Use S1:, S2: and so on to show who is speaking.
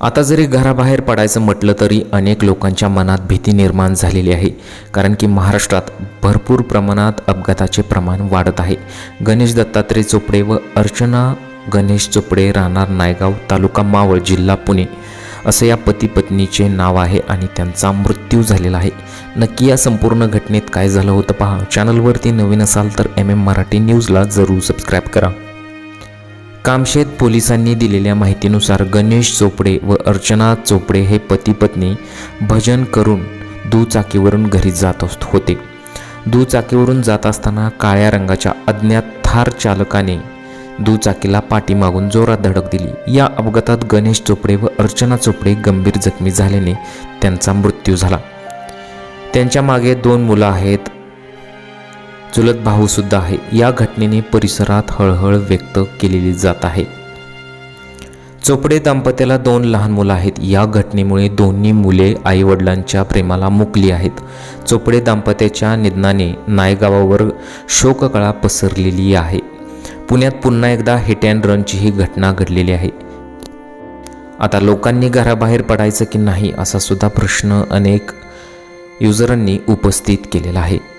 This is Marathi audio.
S1: आता जरी घराबाहेर पडायचं म्हटलं तरी अनेक लोकांच्या मनात भीती निर्माण झालेली आहे. कारण की महाराष्ट्रात भरपूर प्रमाणात अपघाताचे प्रमाण वाढत आहे. गणेश दत्तात्रय चोपडे व अर्चना गणेश चोपडे राहणार नायगाव तालुका मावळ जिल्हा पुणे. असं या पती पत्नीचे नाव आहे आणि त्यांचा मृत्यू झालेला आहे. नक्की या संपूर्ण घटनेत काय झालं होतं पहा. चॅनलवरती नवीन असाल तर एम एम मराठी न्यूजला जरूर सबस्क्राईब करा. कामशेत पोलिसांनी दिलेल्या माहितीनुसार गणेश चोपडे व अर्चना चोपडे हे पती पत्नी भजन करून दुचाकीवरून घरी जात होते. दुचाकीवरून जात असताना काळ्या रंगाच्या अज्ञात थार चालकाने दुचाकीला पाठीमागून जोरात धडक दिली. या अपघातात गणेश चोपडे व अर्चना चोपडे गंभीर जखमी झाल्याने त्यांचा मृत्यू झाला. त्यांच्या मागे दोन मुलं आहेत. चुलत भाऊ सुद्धा आहे. या घटनेने परिसरात हळहळ व्यक्त केलेली जात आहे. चोपडे दाम्पत्याला दोन लहान मुलं आहेत. या घटनेमुळे दोन्ही मुले आईवडिलांच्या प्रेमाला मुकली आहेत. चोपडे दाम्पत्याच्या निधनाने नायगावावर शोककळा पसरलेली आहे. पुण्यात पुन्हा एकदा हिट अँड रनची ही घटना घडलेली आहे. आता लोकांनी घराबाहेर पडायचं की नाही असा सुद्धा प्रश्न अनेक युजरांनी उपस्थित केलेला आहे.